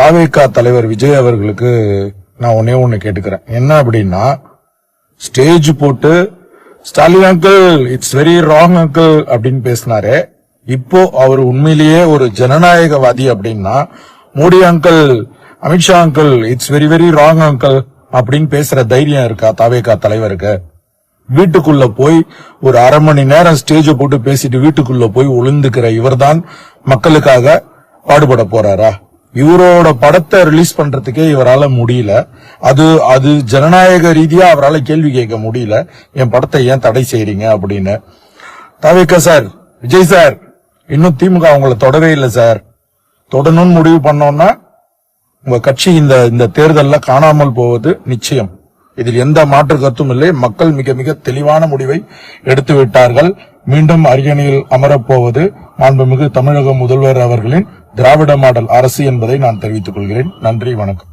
தாவேகா தலைவர் விஜய் அவர்களுக்கு நான் ஒன்னே ஒண்ணு கேட்டுக்கிறேன். என்ன அப்படின்னா ஸ்டேஜ் போட்டு Stalin uncle it's very wrong uncle அப்படின்னு பேசினாரே. இப்போ அவர் உண்மையிலேயே ஒரு ஜனநாயகவாதி அப்படின்னா Modi uncle Amit Shah uncle it's very very wrong uncle அப்படின்னு பேசுற தைரியம் இருக்கா தாவேகா தலைவருக்கு? வீட்டுக்குள்ள போய் ஒரு அரை மணி நேரம் ஸ்டேஜ போட்டு பேசிட்டு வீட்டுக்குள்ள போய் ஒளிந்துக்கிற இவர்தான் மக்களுக்காக பாடுபட போறாரா? இவரோட படத்தை ரிலீஸ் பண்றதுக்கே இவரால முடியல. அது அது ஜனநாயக ரீதியா அவரால் கேள்வி கேட்க முடியல. என் படத்தை ஏன் தடை செய்றீங்க அப்படின்னு. தவிக்க சார் விஜய் சார் இன்னும் திமுக அவங்கள தொடவே இல்லை சார். தொடணும்னு முடிவு பண்ணோம்னா உங்க கட்சி இந்த இந்த தேர்தலில் காணாமல் போவது நிச்சயம். இதில் எந்த மாற்று கருத்தும் இல்லை. மக்கள் மிக மிக தெளிவான முடிவை எடுத்து விட்டார்கள். மீண்டும் அரியணையில் அமரப்போவது மாண்புமிகு தமிழக முதல்வர் அவர்களின் திராவிட மாடல் அரசு என்பதை நான் தெரிவித்துக் கொள்கிறேன். நன்றி வணக்கம்.